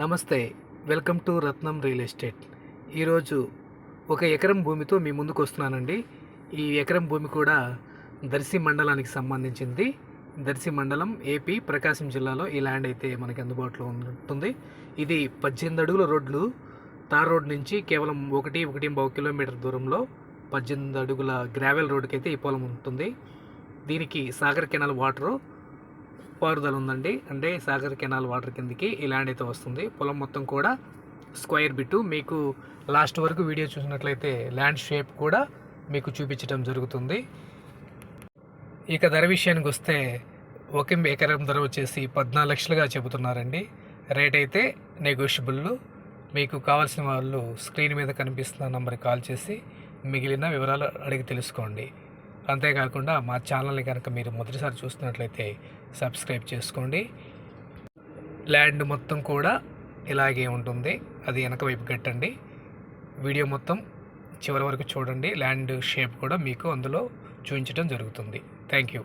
నమస్తే welcome to Ratnam real estate. ఈరోజు ఒక ఎకరం భూమితో మీ ముందుకు వస్తున్నానండి. ఈ ఎకరం భూమి కూడా దర్శి మండలానికి సంబంధించింది. దర్శి మండలం ఏపీ ప్రకాశం జిల్లాలో ఈ ల్యాండ్ అయితే మనకి అందుబాటులో ఉంటుంది. ఇది పద్దెనిమిది అడుగుల రోడ్లు. తార్ రోడ్ నుంచి కేవలం ఒకటి ఒకటి బావు కిలోమీటర్ దూరంలో పద్దెనిమిది అడుగుల గ్రావెల్ రోడ్డుకి అయితే ఈ పొలం ఉంటుంది. దీనికి సాగర్ కెనాల్ వాటరు పారుదల ఉందండి. అంటే సాగర్ కెనాల్ వాటర్ కిందకి ఈ ల్యాండ్ అయితే వస్తుంది. పొలం మొత్తం కూడా స్క్వైర్ బిట్టు. మీకు లాస్ట్ వరకు వీడియో చూసినట్లయితే ల్యాండ్ షేప్ కూడా మీకు చూపించడం జరుగుతుంది. ఇక ధర విషయానికి వస్తే ఒక ఎకరం ధర వచ్చేసి పద్నాలుగు లక్షలుగా చెబుతున్నారండి. రేట్ అయితే నెగోషియబుల్ మీకు కావాల్సిన వాళ్ళు స్క్రీన్ మీద కనిపిస్తున్న నంబర్కి కాల్ చేసి మిగిలిన వివరాలు అడిగి తెలుసుకోండి. అంతేకాకుండా మా ఛానల్ని కనుక మీరు మొదటిసారి చూస్తున్నట్లయితే సబ్స్క్రైబ్ చేసుకోండి. ల్యాండ్ మొత్తం కూడా ఇలాగే ఉంటుంది. అది వెనక వైపు కట్టండి. వీడియో మొత్తం చివరి వరకు చూడండి. ల్యాండ్ షేప్ కూడా మీకు అందులో చూపించడం జరుగుతుంది. Thank you.